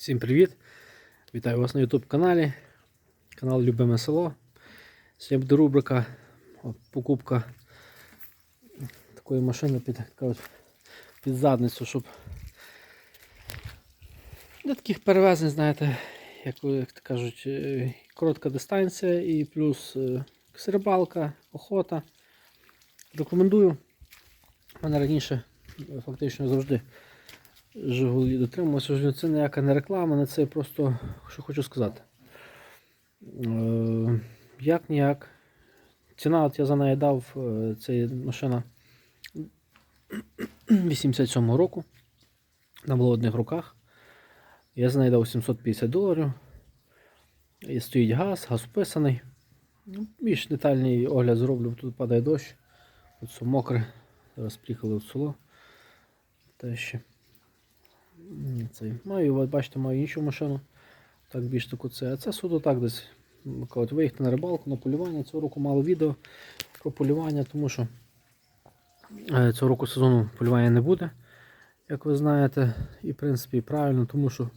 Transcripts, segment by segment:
Всім привіт! Вітаю вас на YouTube каналі. Канал Любиме село. Сьогодні буде рубрика покупка такої машини під, кажуть, під задницю, щоб для таких перевезень, знаєте, як, як кажуть, е, коротка дистанція і плюс е, рибалка, охота. Рекомендую. У мене раніше е, фактично завжди Жигулі дотримувався. Жигулі. Це ніяка не реклама, не це просто що хочу сказати. Е, як ніяк. Ціна, от я за неї дав, е, це машина 87 року. Вона була одних руках. Я за неї дав 750 доларів. І стоїть газ, газ вписаний. Ну, Більш детальний огляд зроблю, тут падає дощ. Тут все мокре. Зараз приїхали в село. Те ще. Цей. Маю, от бачите, маю іншу машину. Так, більш таку це. А це суто так десь. м, Кажуть, виїхати на рибалку, на полювання. Цього року мало відео про полювання, тому що е, цього року сезону полювання не буде, як ви знаєте. І в принципі правильно, тому що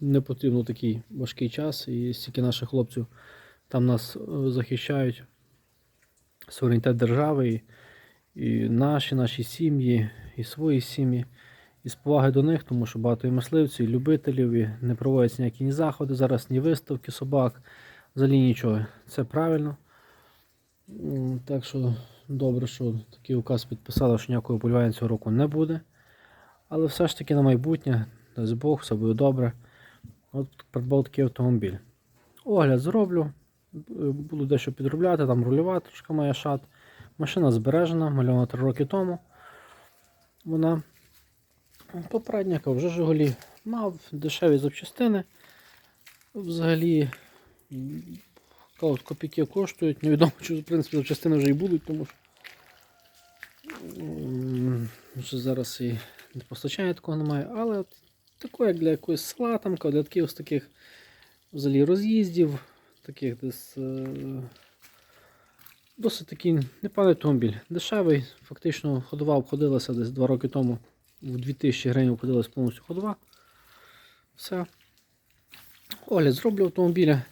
не потрібно такий важкий час, і стільки наших хлопців там нас е, захищають суверенітет держави, і наші, наші сім'ї, і свої сім'ї. І з поваги до них, тому що багато і мисливців, і любителів, і не проводяться ніякі ні заходи, зараз ні виставки собак, взагалі нічого. Це правильно. Так що добре, що такий указ підписали, що ніякого полювання цього року не буде. Але все ж таки на майбутнє, дасть Бог, все буде добре. От придбав такий автомобіль. Огляд зроблю. Буду дещо підробляти, там рульова трошки має шат. Машина збережена, мальована 3 роки тому. Вона Попередника вже Жигулі мав дешеві запчастини. Взагалі кажуть, копійки коштують. Невідомо, чи в принципі запчастини вже і будуть, тому що вже зараз і постачання такого немає. Але от таке, як для якогось села, там, для таких ось таких взагалі роз'їздів, таких десь. е, Досить такий непоганий автомобіль. Дешевий, фактично ходова обходилася десь 2 роки тому в 2000 гривень обходилась повністю ходова. Все. Огляд зроблю автомобіля.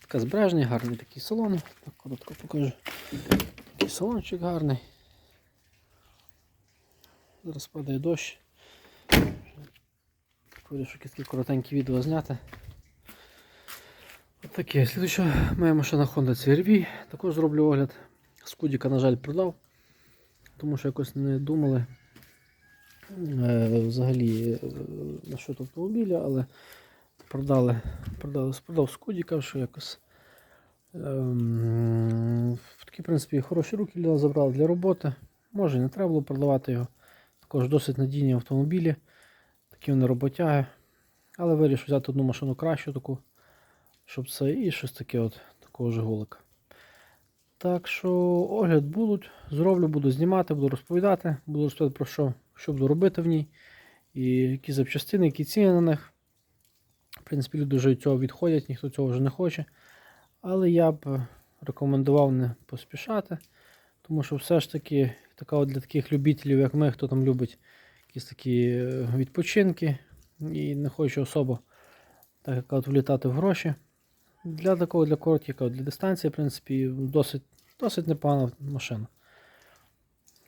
Така збережний, гарний такий салон. Так, коротко покажу. Такий салончик гарний. Зараз падає дощ. Вирішив таке коротеньке відео зняти. Отаке. Слідуюча моя машина Honda CR-V. Також зроблю огляд. Скудіка, на жаль, продав, тому що якось не думали взагалі е, насчет автомобіля, але продали, продали, продав Скудіка, що якось ем, в такі, в принципі, хороші руки забрала для роботи. Може не треба було продавати його. Також досить надійні автомобілі, такі вони роботяги. Але вирішив взяти одну машину кращу таку, щоб це і щось таке от такого жигулика. Так що огляд будуть, зроблю, буду знімати, буду розповідати, буду розповідати про що, що буду робити в ній, і які запчастини, які ціни на них. В принципі, люди вже від цього відходять, ніхто цього вже не хоче. Але я б рекомендував не поспішати, тому що все ж таки така от для таких любителів, як ми, хто там любить якісь такі е, відпочинки і не хоче особо так як от влітати в гроші. Для такого, для короткого, для дистанції, в принципі, досить, досить непогана машина.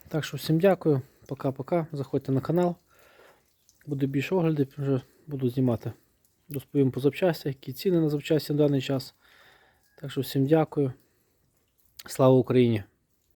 Так що всім дякую. Пока-пока. Заходьте на канал. Буде більше оглядів, вже буду знімати. Розповім по запчастях, які ціни на запчасті в даний час. Так що всім дякую. Слава Україні!